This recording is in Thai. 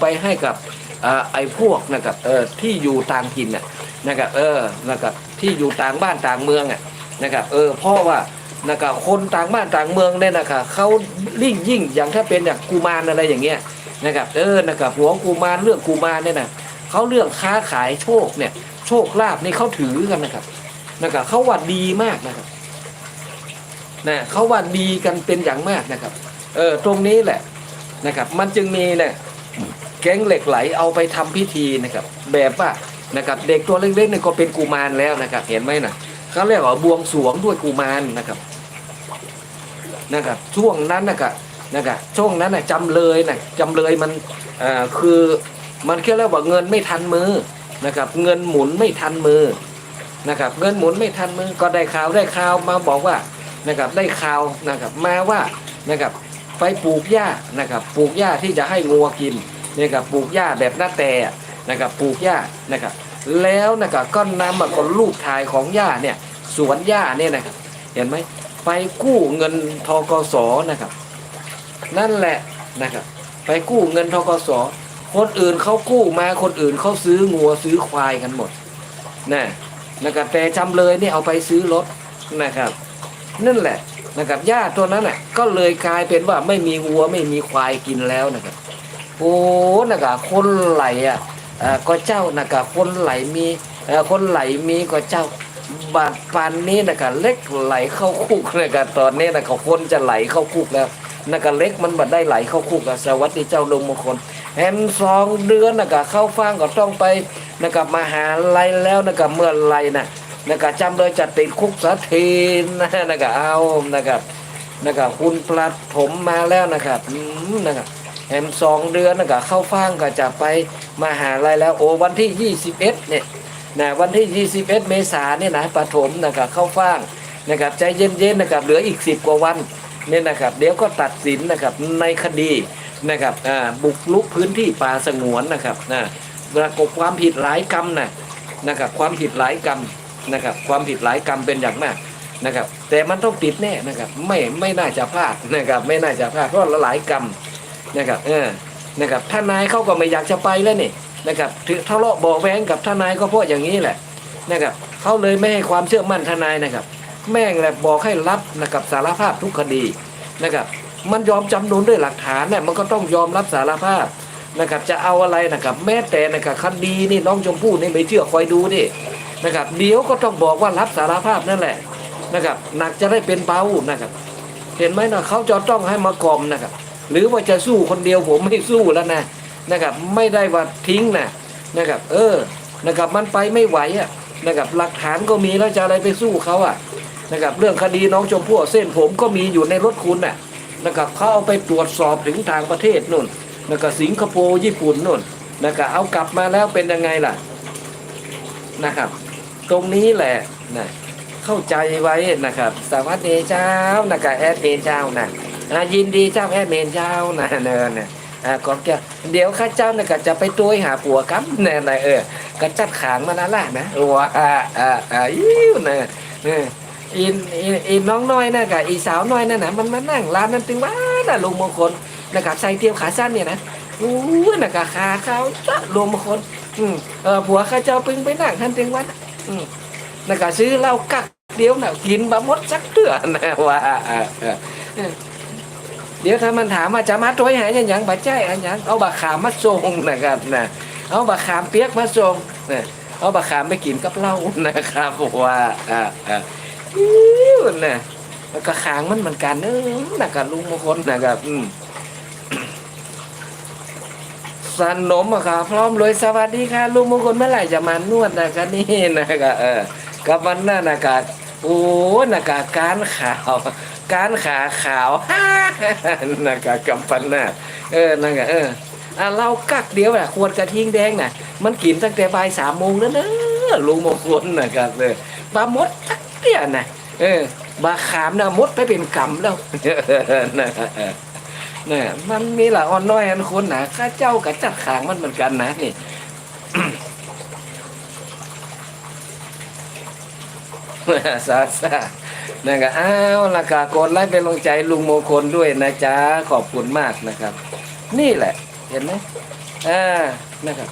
ไปให้กับอไอ้พวกนะครับเออที่อยู่ต่างถิ่นน่ะนะครับเออนะครับที่อยู่ต่างบ้านต่างเมืองอะนะครับเออเพราะว่านะครับคนต่างบ้านต่างเมืองเนี่ยนะครับเขาลิ่งยิ่งอย่างถ้าเป็นอย่างกุมารอะไรอย่างเงี้ยนะครับเออนะครับหัวกุมารเรื่องกุมารเนี่ยนะเขาเรื่องค้าขายโชคเนี่ยโชคลาภนี่เขาถือกันนะครับนะครับเขาว่าดีมากนะครับนะเขาว่าดีกันเป็นอย่างมากนะครับเออตรงนี้แหละนะครับมันจึงมีเนี่ย แก๊งเหล็กไหลเอาไปทำพิธีนะครับ แบบว่านะครับเด็กตัวเล็กๆเนี่ยก็เป็นกุมารแล้วนะครับ เห็นไหมนะเขาเรียกว่าบวงสรวงด้วยกุมารนะครับนะครับช่วงนั้นนะครับนะครับช่วงนั้นนะจำเลยนะจำเลยมันอ่อคือมันแค่เรียกว่าเงินไม่ทันมือนะครับ เงินหมุนไม่ทันมือนะครับ เงินหมุนไม่ทันมือก็ได้ข่าวได้ข่าวมาบอกว่านะครับได้ข่าวนะครับมาว่านะครับไปปลูกหญ้านะครับปลูกหญ้าที่จะให้งัวกิน นะครับปลูกหญ้าแบบหน้าแต่นะครับปลูกหญ้านะครับแล้วนะครับก็นำมาคนลูกถ่ายของหญ้าเนี่ยสวนหญ้าเนี่ยนะครับเห็นไหมไปกู้เงินทกสนะครับ นั่นแหละนะครับ ไปกู้เงินทกสคนอื่นเขากู้มาคนอื่นเขาซื้องัวซื้อควายกันหมดนะนะครับแต่จำเลยนี่เอาไปซื้อรถนะครับ นั่นแหละนะครับหญ้าตัวนั้นน่ะก็เลยกลายเป็นว่าไม่มีวัวไม่มีควายกินแล้วนะครับ โอ้นะครับคนไหลอะก็เจ้านะครับคนไหลมีคนไหลมีก็เจ้าบาดปันนี้นะครับเล็กไหลเข้าคุกนะครับตอนนี้นะครับคนจะไหลเข้าคุกแล้วนะครับเล็กมันบัดได้ไหลเข้าคุกอะสวัสดีเจ้าลุงมงคลแฮมสองเดือนนะครับเข้าฟังก็ต้องไปนะครับมาหาไลยแล้วนะครับเมื่อไหรนะนะครับจำเลยจะติดคุกสักทีนะนะครับเอานะครับนะครับคุณปลัดผมมาแล้วนะครับนะครับ แฮมสองเดือนนะครับเข้าฟังก็จะไปมาหาลัยแล้วโอ้วันที่ 21เนี่ยนะวันที่ 21 เมษายนเนี่ยนะปฐมนะครับเข้าฟังนะครับใจเย็นๆนะครับเหลืออีก 10 กว่าวันเนี่ยนะครับเดี๋ยวก็ตัดสินนะครับในคดีนะครับอ่าบุกลุกพื้นที่ป่าสงวนนะครับนะประกบความผิดหลายกรรมนะนะครับความผิดหลายกรรมนะครับความผิดหลายกรรมเป็นอย่างมากนะครับแต่มันต้องติดแน่นะครับไม่ไม่น่าจะพลาดนะครับไม่น่าจะพลาดเพราะหลายกรรม นะครับเออนะครับท่านนายเขาก็ไม่อยากจะไปแล้วนี่นะครับถึงทะเลาะเบาะแว้งกับทนายก็เพราะอย่างนี้แหละนะครับเขาเลยไม่ให้ความเชื่อมั่นทนายนะครับ แม่งแหละบอกให้รับนะครับสารภาพทุกคดีนะครับมันยอมจำนนด้วยหลักฐานเนี่ยมันก็ต้องยอมรับสารภาพนะครับจะเอาอะไรนะครับแม้แต่นะครับคดีนี่น้องชมพู่นี่ไม่เชื่อคอยดูดินะครับเดี๋ยวก็ต้องบอกว่ารับสารภาพนั่นแหละนะครับหนักจะได้เป็นเบานะครับ เห็นไหมนะเขาจะต้องให้มากล่อมนะครับ หรือว่าจะสู้คนเดียวผมไม่สู้แล้วนะนะครับ ไม่ได้ว่าทิ้งนะนะครับ เออนะครับมันไปไม่ไหวอะนะครับหลักฐานก็มีแล้วจะอะไรไปสู้เขาอะนะครับเรื่องคดีน้องชมพู่เส้นผมก็มีอยู่ในรถคุณน่ะนะครับเขาเอาไปตรวจสอบถึงทางประเทศนู่นนะครับสิงคโปร์ญี่ปุ่นนู่นนะครับเอากลับมาแล้วเป็นยังไงล่ะนะครับ ตรงนี้แหละนะเข้าใจไว้นะครับสวัสดีเจ้านะครับแอดเมนเจ้านะอ่า ยินดีเจ้าแอดเมนเจ้านะเนินนะอ่าก่อนแกเดี๋ยวข้าเจ้าน่ะก็จะไปตัวหาผัวครับเนี่ยนะเออก็จัดขางมาแล้วล่ะนะว้าอ่าอ่าอ่าอิ่วนะเอออีอีอีน้องน้อยนะกับอีสาวน้อยนั่นนะมันมานั่งร้านนั้นตึงว่าน่ะลุงมงคลนะครับใส่เตียวขาสั้นเนี่ยนะอู้นะครับขาเขาจ้ะลุงมงคลอืมเออผัวข้าเจ้าปึงไปนั่งท่านตึงวันอืมนะก็ซื้อเหล้ากักเดี๋ยวน่ะกินบะมดสักเถื่อนะว่า เดี๋ยวถ้ามันถามว่าจะมาตัวหายยังยังบะใจอันยังเอาบะขามมาส่งนะครับนะเอาบะขามเปียกมาส่งนะเอาบะขามไปกินกับเหล้านะครับว่าอ่าอ่าอิ้วนะแล้วก็ขางมันเหมือนกันเนอนะครับลุงมงคลนะครับอืมสนมอะค่ะพร้อมเลยสวัสดีค่ะลุงมงคลเมื่อไหร่จะมานวดนะคะนี่นะคะเออกับวันนั้นนะคะโอ้นะคะการข่าว การขาขาวนะคะกับปันน่ะเออนะคะเอออะเรากักเดียวอะขวดกระทิงแดงน่ะ มันกินตั้งแต่บ่ายสามโมงแล้วนะลุงมงคลนะครับเออปลามดตักเดียน่ะเออบาขามน่ะมดไปเป็นกำแล้วนะคะเออเนี่ยมันมีหลายอ่อนน้อยอันคนนะข้าเจ้ากับจัดขางมันเหมือนกันนะนี่ซาซา นะครับอ้าวละกากดไลค์เป็นกำลังใจลุงมงคลด้วยนะจ๊ะขอบคุณมากนะครับ นี่แหละเห็นไหมอ่านะครับ